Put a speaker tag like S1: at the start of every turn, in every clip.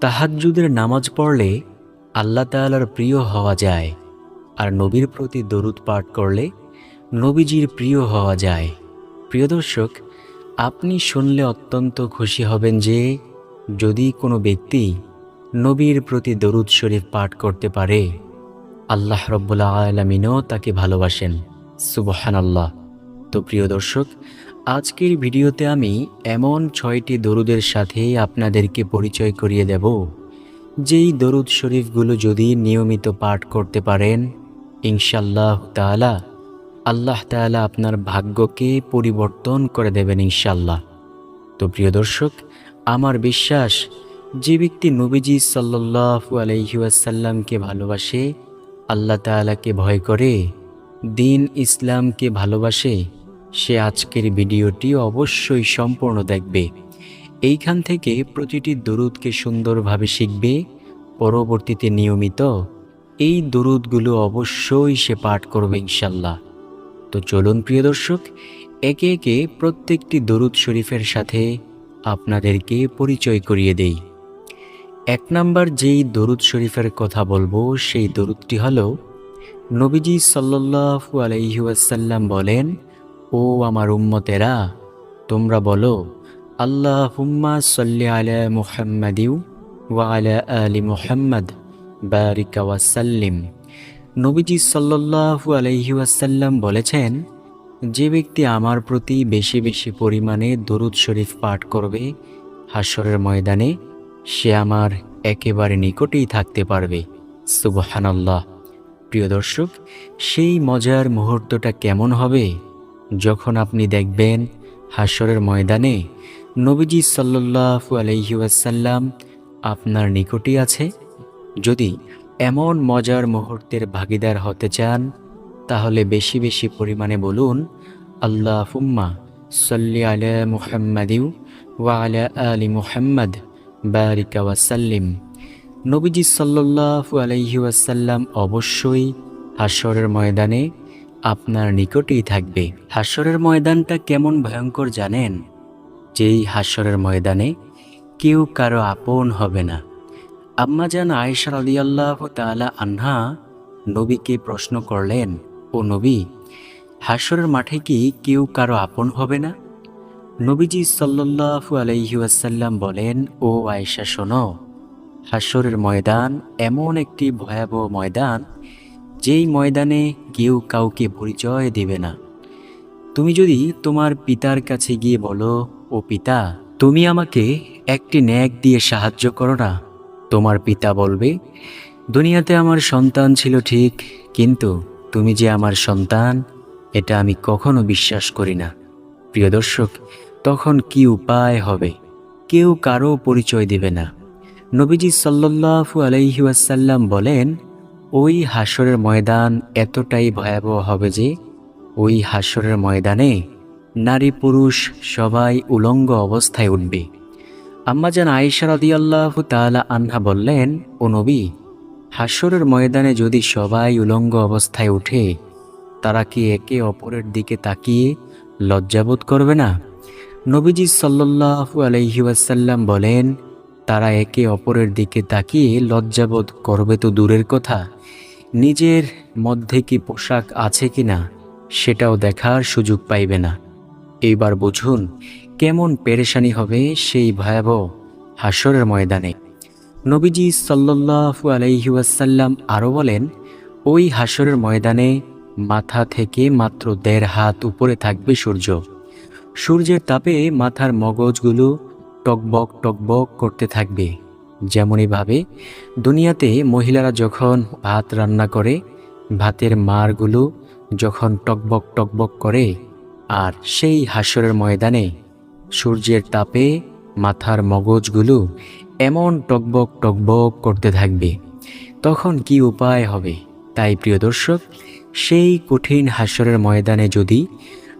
S1: তাহাজ্জুদের নামাজ পড়লে আল্লাহ তাআলার প্রিয় হওয়া যায়, আর নবীর প্রতি দরুদ পাঠ করলে নবীজির প্রিয় হওয়া যায়। প্রিয় দর্শক, আপনি শুনলে অত্যন্ত খুশি হবেন যে, যদি কোনো ব্যক্তি নবীর প্রতি দরুদ শরীফ পাঠ করতে পারে, আল্লাহ রব্বুল্লা আলমিনও তাকে ভালোবাসেন। সুবহান আল্লাহ তো প্রিয় দর্শক আজকের ভিডিওতে আমি এমন ছয়টি দরুদের সাথে আপনাদেরকে পরিচয় করিয়ে দেব, যেই দরুদ শরীফগুলো যদি নিয়মিত পাঠ করতে পারেন ইনশাল্লাহ তাআলা, আল্লাহ তাআলা আপনার ভাগ্যকে পরিবর্তন করে দেবেন ইনশাল্লাহ তো প্রিয় দর্শক, আমার বিশ্বাস, যে ব্যক্তি নবীজি সাল্লাল্লাহু আলাইহি ওয়াসাল্লামকে ভালোবাসে, আল্লাহ তাআলাকে ভয় করে, দিন ইসলামকে ভালোবাসে সে আজকের ভিডিওটি অবশ্যই সম্পূর্ণ দেখবে। এইখান থেকে প্রতিটি দরুদকে সুন্দরভাবে শিখবে। পরবর্তীতে নিয়মিত এই দরুদগুলো অবশ্যই সে পাঠ করবে ইনশাল্লাহ তো চলুন প্রিয় দর্শক, একে একে প্রত্যেকটি দরুদ শরীফের সাথে আপনাদেরকে পরিচয় করিয়ে দেই। এক নাম্বার যেই দরুদ শরীফের কথা বলব, সেই দরুদটি হলো, নবীজি সাল্লাল্লাহু আলাইহি ওয়াসাল্লাম বলেন ও আমার উম্মতেরা, তোমরা বলো আল্লাহ হুম্মা সাল্লি আলা মুহাম্মাদিউ ওয়া আলা আলি মুহাম্মদ, বারিকা ওয়াসাল্লিম নবীজি সাল্লাল্লাহু আলাইহি ওয়াসাল্লাম বলেছেন, যে ব্যক্তি আমার প্রতি বেশি বেশি পরিমাণে দরুদ শরীফ পাঠ করবে হাসরের ময়দানে, সে আমার একেবারে নিকটেই থাকতে পারবে। সুবহানাল্লাহ। প্রিয় দর্শক, সেই মজার মুহূর্তটা কেমন হবে? যখন আপনি দেখবেন হাসরের ময়দানে নবীজি সাল্লাল্লাহু আলাইহি ওয়াসাল্লাম আপনার নিকটই আছে, যদি এমন মজার মুহূর্তের ভাগিদার হতে চান, তাহলে বেশি বেশি পরিমাণে বলুন আল্লাহ ফুম্মা সাল্লি আলা মুহাম্মাদিউ ওয়া আলা আলি মুহাম্মদ, বারিকা ওয়াসাল্লিম নবীজি সাল্লাল্লাহু আলাইহি ওয়াসাল্লাম অবশ্যই হাসরের ময়দানে আপনার নিকটেই থাকবে। হাস্যরের ময়দানটা কেমন ভয়ঙ্কর জানেন? যেই হাস্যরের ময়দানে কেউ কারও আপন হবে না। আম্মা জান আয়েশা রাদিয়াল্লাহু তাআলা আনহা নবীকে প্রশ্ন করলেন, ও নবী, হাসরের মাঠে কি কেউ কারও আপন হবে না? নবীজি সাল্লাল্লাহু আলাইহি ওয়াসাল্লাম বলেন, ও আয়েশা, শোনো, হাসরের ময়দান এমন একটি ভয়াবহ ময়দান যেই ময়দানে কেউ কাউকে পরিচয় দেবে না। তুমি যদি তোমার পিতার কাছে গিয়ে বলো, ও পিতা, তুমি আমাকে একটি ন্যাক দিয়ে সাহায্য করো না। তোমার পিতা বলবে, দুনিয়াতে আমার সন্তান ছিল ঠিক, কিন্তু তুমি যে আমার সন্তান, এটা আমি কখনো বিশ্বাস করি না। প্রিয় দর্শক, তখন কি উপায় হবে? কেউ কারও পরিচয় দেবে না। নবীজি সাল্লাল্লাহু আলাইহি ওয়াসাল্লাম বলেন ওই হাসরের ময়দান এতটাই ভয়াবহ হবে যে ওই হাসরের ময়দানে নারী পুরুষ সবাই উলঙ্গ অবস্থায় উঠবে। আম্মা আম্মাজান আয়েশা রাদিয়াল্লাহু তাআলা আনহা বললেন, ও নবী, হাসরের ময়দানে যদি সবাই উলঙ্গ অবস্থায় উঠে, তারা কি একে অপরের দিকে তাকিয়ে লজ্জাবোধ করবে না? নবীজি সাল্লাল্লাহু আলাইহি ওয়াসাল্লাম বলেন তারা একে অপরের দিকে তাকিয়ে লজ্জাবোধ করবে তো দূরের কথা? নিজের মধ্যে কি পোশাক আছে কি না সেটাও দেখার সুযোগ পাইবে না। এইবার বুঝুন, কেমন পেরেশানি হবে সেই ভয়াবহ হাসরের ময়দানে। নবীজি সাল্লাল্লাহু আলাইহি ওয়াসাল্লাম আরও বলেন, ওই হাসরের ময়দানে মাথা থেকে মাত্র দেড় হাত উপরে থাকবে সূর্য। সূর্যের তাপে মাথার মগজগুলো টকবক টকবক করতে থাকবে। যেমনইভাবে দুনিয়াতে মহিলারা যখন ভাত রান্না করে, ভাতের মারগুলো যখন টকবক টকবক করে, আর সেই হাসরের ময়দানে সূর্যের তাপে মাথার মগজগুলো এমন টকবক টকবক করতে থাকবে, তখন কি উপায় হবে? তাই প্রিয় দর্শক, সেই কঠিন হাসরের ময়দানে যদি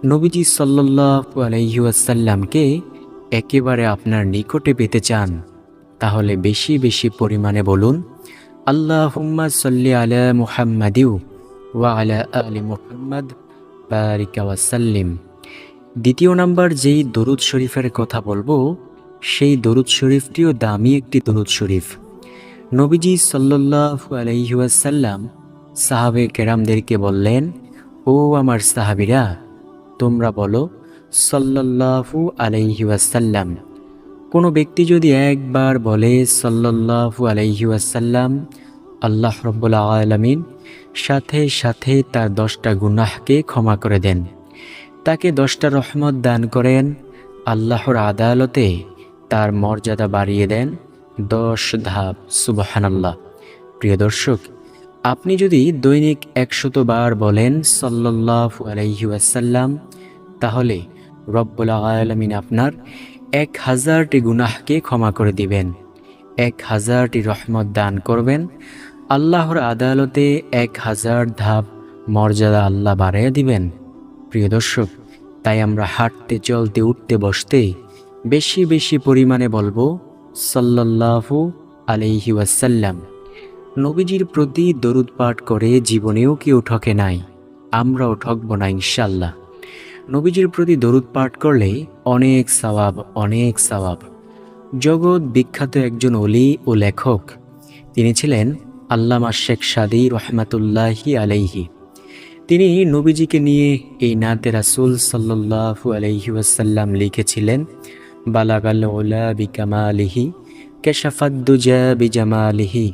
S1: নবীজি সাল্লাল্লাহু আলাইহি ওয়াসাল্লামকে একেবারে আপনার নিকটে পেতে চান, তাহলে বেশি বেশি পরিমাণে বলুন আল্লাহ হুম্মা সাল্লি আলা মুহাম্মাদিউ ওয়া আলা আলি মুহাম্মদ, বারিকা দ্বিতীয় নাম্বার যেই দরুদ শরীফের কথা বলব, সেই দরুদ শরীফটিও দামি একটি দরুদ শরীফ। নবীজি সাল্লাল্লাহু আলাইহি ওয়াসাল্লাম সাহাবে কেরামদেরকে বললেন, ও আমার সাহাবিরা, তোমরা বলো সাল্লাল্লাহু আলাইহি কোনো ব্যক্তি যদি একবার বলে সাল্লাল্লাহু আলাইহি আল্লাহ রব্বুল আলামিন সাথে সাথে তার দশটা গুনাহকে ক্ষমা করে দেন। তাকে দশটা রহমত দান করেন, আল্লাহর আদালতে তার মর্যাদা বাড়িয়ে দেন দশ ধাপ। সুবহানাল্লাহ। প্রিয় দর্শক, আপনি যদি দৈনিক একশত বার বলেন সাল্লাল্লাহু আলাইহি ওয়াসাল্লাম, তাহলে রব্বুল আলামিন আপনার এক হাজারটি গুনাহকে ক্ষমা করে দিবেন, এক হাজারটি রহমত দান করবেন। আল্লাহর আদালতে এক হাজার ধাপ মর্যাদা আল্লাহ বাড়িয়ে দিবেন। প্রিয় দর্শক, তাই আমরা হাঁটতে, চলতে, উঠতে, বসতে বেশি বেশি পরিমাণে বলব, সাল্লাল্লাহু আলাইহি ওয়াসাল্লাম। নবীজির প্রতি দরুদ পাঠ করে জীবনেও কেউ ঠকে নাই, আমরাও ঠকব না ইনশাল্লাহ নবীজির প্রতি দরুদ পাঠ করলে অনেক সওয়াব অনেক সওয়াব। জগৎ বিখ্যাত একজন অলি ও লেখক। তিনি ছিলেন আল্লামা শেখ সাদি রহমাতুল্লাহি আলাইহি। তিনি নবীজিকে নিয়ে এই নাতে রাসুল সাল্লাল্লাহু আলাইহি ওয়াসাল্লাম লিখেছিলেন বালাগাল ওলা কেশাফাদ্দুজা বিজামালিহি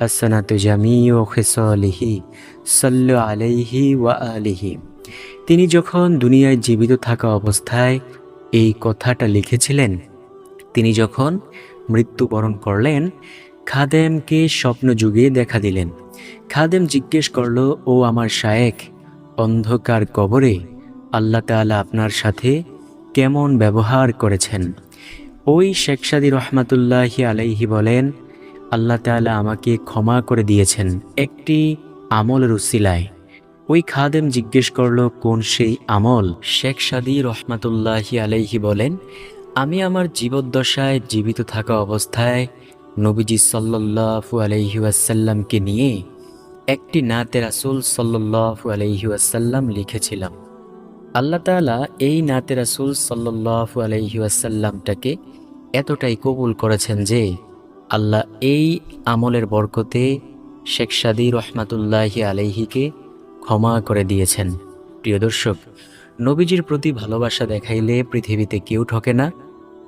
S1: হাসানাতু জামিউ খেসলিহি, সাল্লু আলাইহি ওয়া আলিহি। তিনি যখন দুনিয়ায় জীবিত থাকা অবস্থায় এই কথাটা লিখেছিলেন, তিনি যখন মৃত্যুবরণ করলেন, খাদেমকে স্বপ্ন যুগে দেখা দিলেন। খাদেম জিজ্ঞেস করল, ও আমার শায়েক অন্ধকার কবরে আল্লাহ তাআলা আপনার সাথে কেমন ব্যবহার করেছেন? ওই শেখ সাদি রহমাতুল্লাহি আলাইহি বলেন, আল্লাহ তাআলা আমাকে ক্ষমা করে দিয়েছেন একটি আমল উসিলায় ওই খাদেম জিজ্ঞেস করল, কোন সেই আমল? শেখ সাদি রহমাতুল্লাহি আলাইহি বলেন, আমি আমার জীবদ্দশায় জীবিত থাকা অবস্থায় নবীজি সাল্লাল্লাহু আলাইহি ওয়াসাল্লামকে নিয়ে একটি নাতে রাসূল সাল্লাল্লাহু আলাইহি ওয়াসাল্লাম লিখেছিলাম। আল্লাহ তাআলা এই নাতে রাসূল সাল্লাল্লাহু আলাইহি ওয়াসাল্লামটাকে এতটাই কবুল করেছেন যে আল্লাহ এই আমলের বরকতে শেখ সাদি রহমাতুল্লাহি আলাইহিকে ক্ষমা করে দিয়েছেন। প্রিয় দর্শক, নবীজির প্রতি ভালোবাসা দেখাইলে পৃথিবীতে কেউ ঠকে না,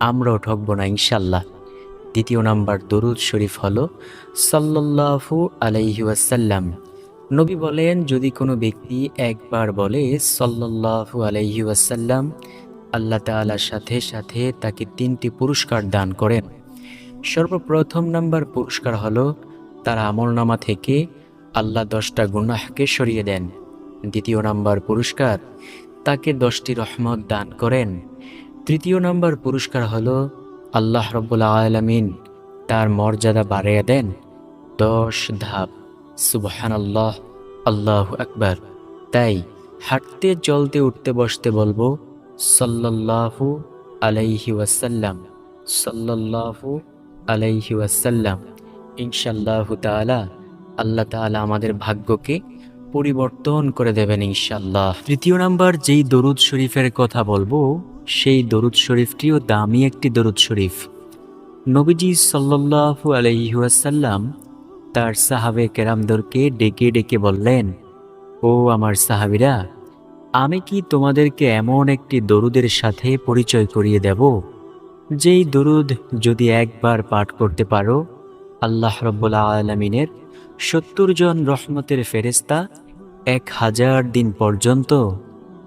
S1: আমরাও ঠকব না ইনশাল্লাহ দ্বিতীয় নাম্বার দরুদ শরীফ হল, সাল্লাল্লাহু আলাইহি ওয়াসাল্লাম। নবী বলেন, যদি কোনো ব্যক্তি একবার বলে, সাল্লাল্লাহু আলাইহি ওয়াসাল্লাম, আল্লাহ তাআলার সাথে সাথে তাকে তিনটি পুরস্কার দান করেন। সর্বপ্রথম নাম্বার পুরস্কার হলো, তার আমলনামা থেকে আল্লাহ দশটা গুনাহকে সরিয়ে দেন। দ্বিতীয় নাম্বার পুরস্কার, তাকে দশটি রহমত দান করেন। তৃতীয় নাম্বার পুরস্কার হলো আল্লাহ রব্বুল আলমিন তার মর্যাদা বাড়িয়ে দেন। দশ ধাপ সুবহান আল্লাহ আল্লাহ আকবার। তাই হাঁটতে, চলতে, উঠতে, বসতে বলব, সাল্লাল্লাহু আলাইহি ওয়াসাল্লাম, সাল্লাল্লাহু আলাইহি ওয়াসাল্লাম। ইনশাল্লাহু তাআলা আল্লাহ তাআলা আমাদের ভাগ্যকে পরিবর্তন করে দেবেন ইনশাল্লাহ তৃতীয় নাম্বার, যেই দরুদ শরীফের কথা বলব, সেই দরুদ শরীফটিও দামি একটি দরুদ শরীফ। নবীজি সাল্লাল্লাহু আলাইহি ওয়াসাল্লাম তার সাহাবে কেরামদরকে ডেকে ডেকে বললেন, ও আমার সাহাবিরা, আমি কি তোমাদেরকে এমন একটি দরুদের সাথে পরিচয় করিয়ে দেব? যেই দরুদ যদি একবার পাঠ করতে পারো, আল্লাহ রব্বুল্লা আলমিনের সত্তর জন রহমতের ফেরেস্তা এক হাজার দিন পর্যন্ত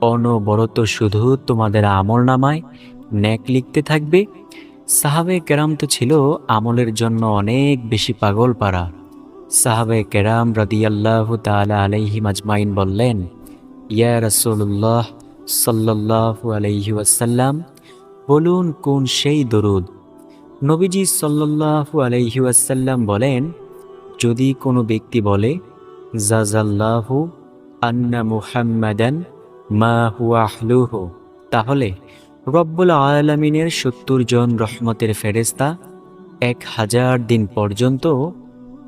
S1: অনবরত শুধু তোমাদের আমল নামায় ন্যাক লিখতে থাকবে। সাহাবে কেরাম তো ছিল আমলের জন্য অনেক বেশি পাগল পারা সাহাবে কেরাম রাদিয়াল্লাহ তালা আলাইহি মাজমাইন বললেন, ইয়া রসুল্লাহ সাল্লাল্লাহু আলাইহি ওয়াসাল্লাম, বলুন কোন সেই দরুদ? নবীজি আলাইহি ওয়াসাল্লাম বলেন যদি কোনো ব্যক্তি বলে জাজাল্লাহু আন্না মুহাম্মাদান মা হুয়া আহলুহু তাহলে রব্বুল আলমিনের সত্তর জন রহমতের ফেরেস্তা এক হাজার দিন পর্যন্ত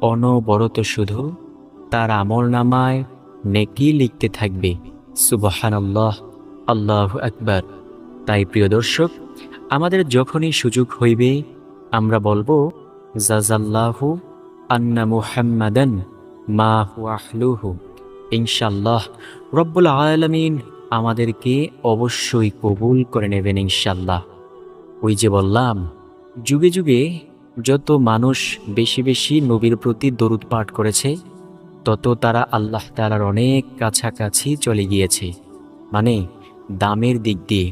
S1: অনবরত শুধু তার আমল নামায় নেকি লিখতে থাকবে। সুবহানাল্লাহ, আল্লাহ আকবার। তাই প্রিয় দর্শক, আমাদের যখনই সুযোগ হইবে, আমরা বলব জাজাল্লাহু আন্না মুহাম্মাদান মা হুয়াহলুহু ইনশাল্লাহ, রব্বুল আলামিন আমাদেরকে অবশ্যই কবুল করে নেবেন ইনশাল্লাহ। ওই যে বললাম, যুগে যুগে যত মানুষ বেশি বেশি নবীর প্রতি দরুদ পাঠ করেছে, তত তারা আল্লাহ তালার অনেক কাছাকাছি চলে গিয়েছে। মানে দামের দিক দিয়ে।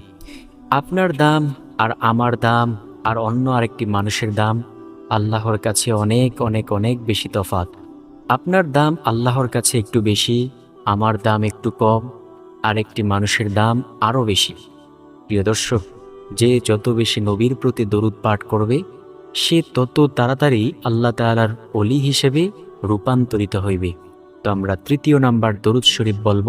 S1: আপনার দাম আর আমার দাম আর অন্য আরেকটি মানুষের দাম আল্লাহর কাছে অনেক অনেক অনেক বেশি তফাৎ। আপনার দাম আল্লাহর কাছে একটু বেশি, আমার দাম একটু কম আরেকটি মানুষের দাম আরও বেশি। প্রিয় দর্শক, যে যত বেশি নবীর প্রতি দরুদ পাঠ করবে, সে তত তাড়াতাড়ি আল্লাহ তাআলার অলি হিসেবে রূপান্তরিত হইবে। তো আমরা তৃতীয় নাম্বার দরুদ শরীফ বলব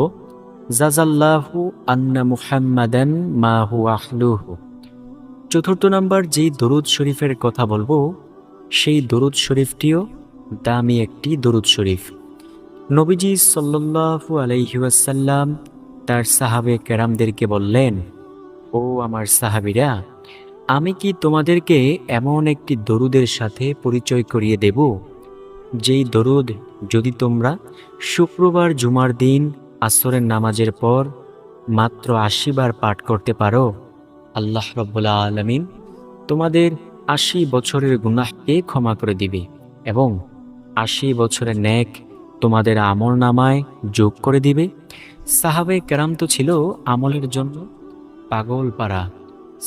S1: জাজাল্লাহু আন্না মুহাম্মাদান মা হু আহলুহু চতুর্থ নাম্বার যেই দরুদ শরীফের কথা বলব সেই দরুদ শরীফটিও দামি একটি দরুদ শরীফ। নবীজি সাল্লাল্লাহু আলাইহি ওয়াসাল্লাম তার সাহাবে কেরামদেরকে বললেন, ও আমার সাহাবিরা, আমি কি তোমাদেরকে এমন একটি দরুদের সাথে পরিচয় করিয়ে দেব? যেই দরুদ যদি তোমরা শুক্রবার জুমার দিন আসরের নামাজের পর মাত্র আশি বার পাঠ করতে পারো, আল্লাহ রব্বুল্লা আলমিন তোমাদের আশি বছরের গুনাহকে ক্ষমা করে দিবে? এবং আশি বছরের ন্যাক তোমাদের আমল নামায় যোগ করে দিবে? সাহাবে কেরাম তো ছিল আমলের জন্য পাগল পাড়া।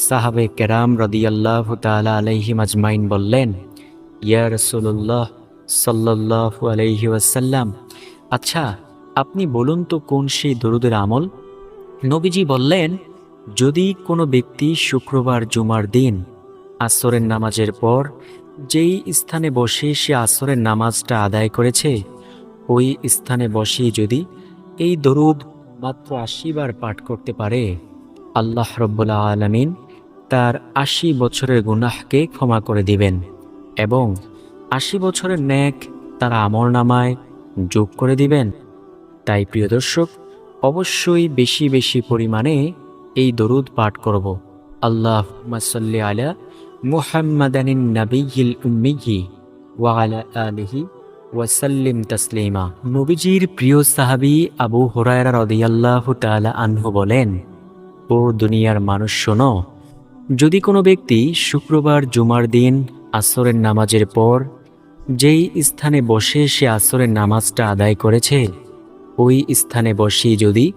S1: সাহাবে কেরাম রদিয়াল্লাহ তালা আলাইহি মাজমাইন বললেন, ইয়া রসুল্লাহ সাল্লাহ আলাইহি ওয়াসাল্লাম আচ্ছা আপনি বলুন তো কোন সেই দরুদের আমল? নবীজি বললেন, যদি কোনো ব্যক্তি শুক্রবার জুমার দিন আসরের নামাজের পর যেই স্থানে বসে সে আসরের নামাজটা আদায় করেছে, ওই স্থানে বসে যদি এই দরুদ মাত্র আশি বার পাঠ করতে পারে, আল্লাহ রব্বুল্লা আলমিন তার আশি বছরের গুনাহকে ক্ষমা করে দিবেন এবং আশি বছরের ন্যাক তার আমর নামায় যোগ করে দিবেন। তাই প্রিয় দর্শক, অবশ্যই বেশি বেশি পরিমাণে এই দরুদ পাঠ করব। আল্লাহ সাল্লি আলা মুহাম্মাদানিন নাবিয়িল উম্মিয়ি ওয়া আলা আলিহি ওয়াসাল্লিম তাসলিমা। নবীজির প্রিয় সাহাবী আবু হুরায়রা রাদিয়াল্লাহু তাআলা আনহু বলেন, ও দুনিয়ার মানুষ শোনো, যদি কোনো ব্যক্তি শুক্রবার জুমার দিন আসরের নামাজের পর যেই স্থানে বসে সে আসরের নামাজটা আদায় করেছে, ওই স্থানে বসে যদি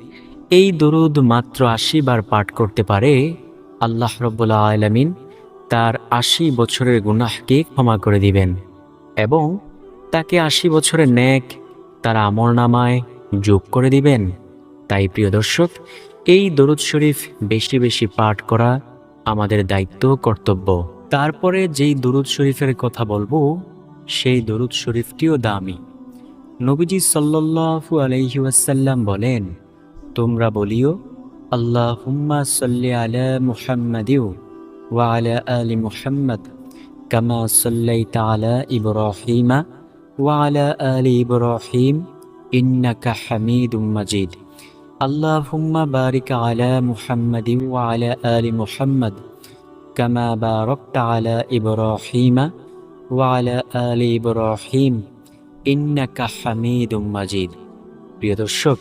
S1: এই দরুদ মাত্র আশি বার পাঠ করতে পারে, আল্লাহ রব্বুল্লা আলমিন তার আশি বছরের গুনাহকে ক্ষমা করে দিবেন এবং তাকে আশি বছরের ন্যাক তার আমর নামায় যোগ করে দিবেন। তাই প্রিয় দর্শক, এই দরুদ শরীফ বেশি বেশি পাঠ করা আমাদের দায়িত্ব কর্তব্য। তারপরে যেই দরুদ শরীফের কথা বলব, সেই দরুদ শরীফটিও দামি। নবীজি আলাইহি ওয়াসাল্লাম বলেন, তোমরা বলিও আল্লাহ সাল্লি আলা মুহাম্মাদিউ ওয়া আলা আলি মুহাম্মদ কামা সাল্লাইতা আলা ইব্রাহিমা ওয়া আলা আলি ইব্রাহিম ইন্নাকা হামিদুম মাজিদ اللهم بارك على محمد وعلى آل محمد كما باركت على إبراهيم وعلى آل إبراهيم إنك حميد مجيد প্রিয় দর্শক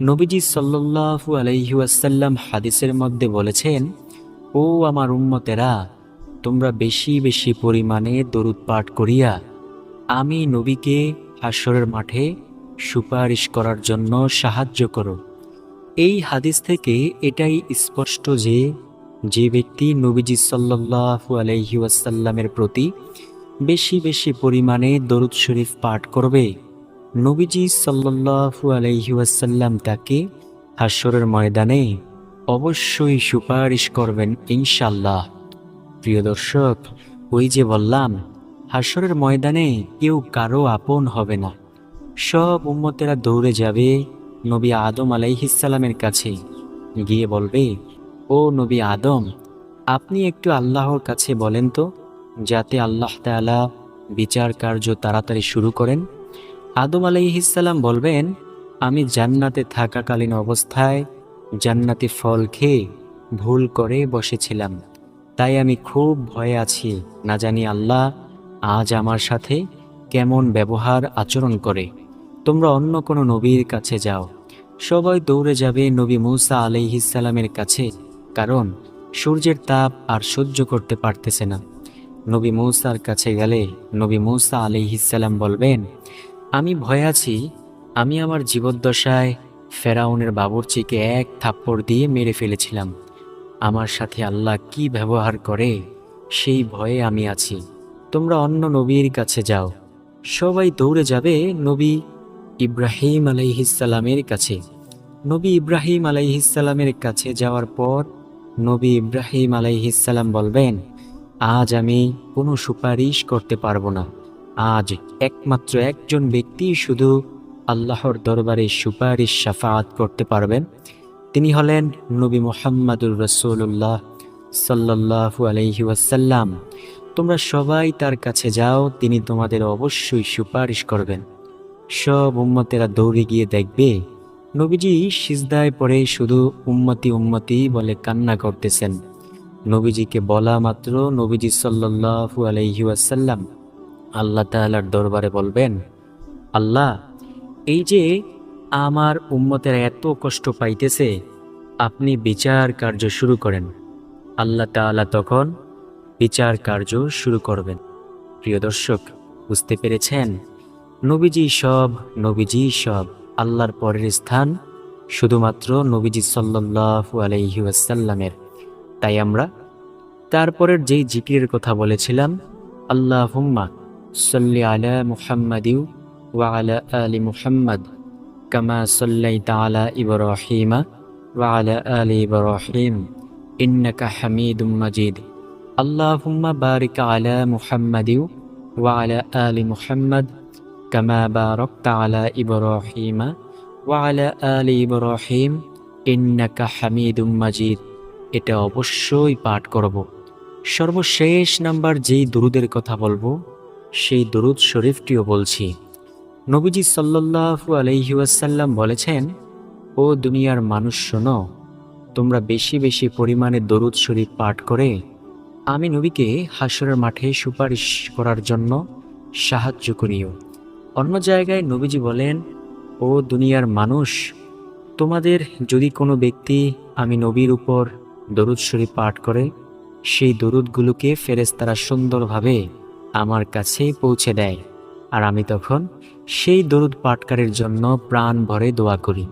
S1: নবীজি সাল্লাল্লাহু আলাইহি ওয়াসাল্লাম হাদিসের মধ্যে বলেছেন ও আমার উম্মতেরা, তোমরা বেশি বেশি পরিমাণে দরুদ পাঠ করিয়া আমি নবীকে হাসরের মাঠে সুপারিশ করার জন্য সাহায্য করো। এই হাদিস থেকে এটাই স্পষ্ট যে যে ব্যক্তি নবীজি সাল্লাহু আলাইহি ওয়াসাল্লামের প্রতি বেশি বেশি পরিমাণে দরুদ শরীফ পাঠ করবে, নবীজি সাল্লাহু আলাইহি ওয়াসাল্লাম তাকে হাস্যরের ময়দানে অবশ্যই সুপারিশ করবেন ইনশাল্লাহ প্রিয় দর্শক, ওই যে বললাম হাস্যরের ময়দানে কেউ কারও আপন হবে না। সব উম্মতেরা দৌড়ে যাবে নবী আদম আলাইহিসালামের কাছে। গিয়ে বলবে, ও নবী আদম, আপনি একটু আল্লাহর কাছে বলেন তো, যাতে আল্লাহ তাআলা বিচার কার্য তাড়াতাড়ি শুরু করেন। আদম আলাইহিসাল্লাম বলবেন, আমি জান্নাতে থাকাকালীন অবস্থায় জান্নাতি ফল খেয়ে ভুল করে বসেছিলাম। তাই আমি খুব ভয়ে আছি। না জানি আল্লাহ আজ আমার সাথে কেমন ব্যবহার আচরণ করে। তোমরা অন্য কোনো নবীর কাছে যাও। সবাই দৌড়ে যাবে নবী মৌসা আলাইহিসালামের কাছে, কারণ সূর্যের তাপ আর সহ্য করতে পারতেছে না। নবী মৌসার কাছে গেলে নবী মৌসা আলাইহিসাল্লাম বলবেন, আমি ভয় আছি। আমি আমার জীবদ্দশায় ফেরাউনের বাবুর্চিকে এক থাপ্পড় দিয়ে মেরে ফেলেছিলাম। আমার সাথে আল্লাহ কি ব্যবহার করে, সেই ভয়ে আমি আছি। তোমরা অন্য নবীর কাছে যাও। সবাই দৌড়ে যাবে নবী ইব্রাহিম আলাইহিসাল্লামের কাছে। নবী ইব্রাহিম আলাইহিসাল্লামের কাছে যাওয়ার পর নবী ইব্রাহিম আলাইহিসাল্লাম বলবেন, আজ আমি কোনো সুপারিশ করতে পারব না। আজ একমাত্র একজন ব্যক্তি শুধু আল্লাহর দরবারে সুপারিশ সাফাত করতে পারবেন। তিনি হলেন নবী মোহাম্মদুর রসুল্লাহ সাল্লাহু আলহি ওয়াসাল্লাম। তোমরা সবাই তার কাছে যাও, তিনি তোমাদের অবশ্যই সুপারিশ করবেন। সব উম্মতেরা দৌড়ে গিয়ে দেখবে, নবীজি সিজদায় পড়ে শুধু উম্মতি উম্মতি বলে কান্না করতেছেন। নবীজিকে বলা মাত্র নবীজি সাল্লাহু আলহি ওয়াসাল্লাম। আল্লাহ তাআলার দরবারে বলবেন, আল্লাহ এই যে আমার উম্মতেরা এত কষ্ট পাইতেছে, আপনি বিচার কার্য শুরু করেন। আল্লাহ তাআলা তখন বিচার কার্য শুরু করবেন। প্রিয় দর্শক, বুঝতে পেরেছেন? নবীজি সব নবীজি সব। আল্লাহর পরের স্থান শুধুমাত্র নবীজি সাল্লাল্লাহু আলাইহি ওয়াসাল্লামের। তাই আমরা তারপরের যেই জিকিরের কথা বলেছিলাম আল্লাহ হুম্মা সাল্লি আলা মুহাম্মাদিউ কামা সাল্লাইতা আলা ইব্রাহিমা ওয়া আলা আলি ইব্রাহিম, ইন্নাকা হামিদুম মাজিদ। আল্লাহুম্মা বারিক আলা মুহাম্মাদিউ ওয়া আলা আলি মুহাম্মদ, কামা বারাকতা আলা ইব্রাহিমা ওয়া আলা আলি ইব্রাহিম, ইন্নাকা হামিদুম মাজিদ। এটা অবশ্যই পাঠ করব। সর্বশেষ নাম্বার যেই দুরুদের কথা বলব, সেই দুরুদ শরীফটিও বলছি। নবীজি সাল্লাল্লাহু আলাইহি ওয়াসাল্লাম বলেছেন, ও দুনিয়ার মানুষ শোনো, তোমরা বেশি বেশি পরিমাণে দরুদ শরীফ পাঠ করে, আমি নবীকে হাসরের মাঠে সুপারিশ করার জন্য সাহায্য করিও। অন্য জায়গায় নবীজি বলেন, ও দুনিয়ার মানুষ, তোমাদের যদি কোনো ব্যক্তি আমি নবীর উপর দরুদ শরীফ পাঠ করে, সেই দরুদগুলোকে ফেরেস্তারা সুন্দরভাবে আমার কাছে পৌঁছে দেয়। আর আমি তখন সেই দরুদ পাটকারের জন্য প্রাণ ভরে দোয়া করি।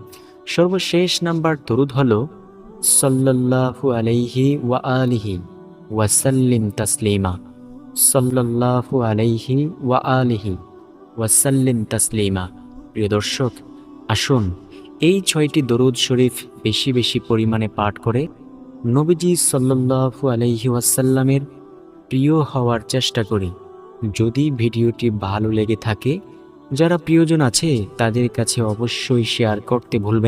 S1: সর্বশেষ নাম্বার দরুদ হল, সাল্লাল্লাহু আলাইহি ওয়া আলিহি ওয়াসাল্লিম তাসলিমা। সাল্লাল্লাহু আলাইহি ওয়া আলিহি ওয়াসাল্লিম তাসলিমা। প্রিয় দর্শক, আসুন এই ছয়টি দরুদ শরীফ বেশি বেশি পরিমাণে পাঠ করে নবীজি সাল্লাল্লাহু আলাইহি ওয়াসাল্লামের প্রিয় হওয়ার চেষ্টা করি। যদি ভিডিওটি ভালো লেগে থাকে যারা প্রিয়জন আছে তাদের কাছে অবশ্যই শেয়ার করতে ভুলবেন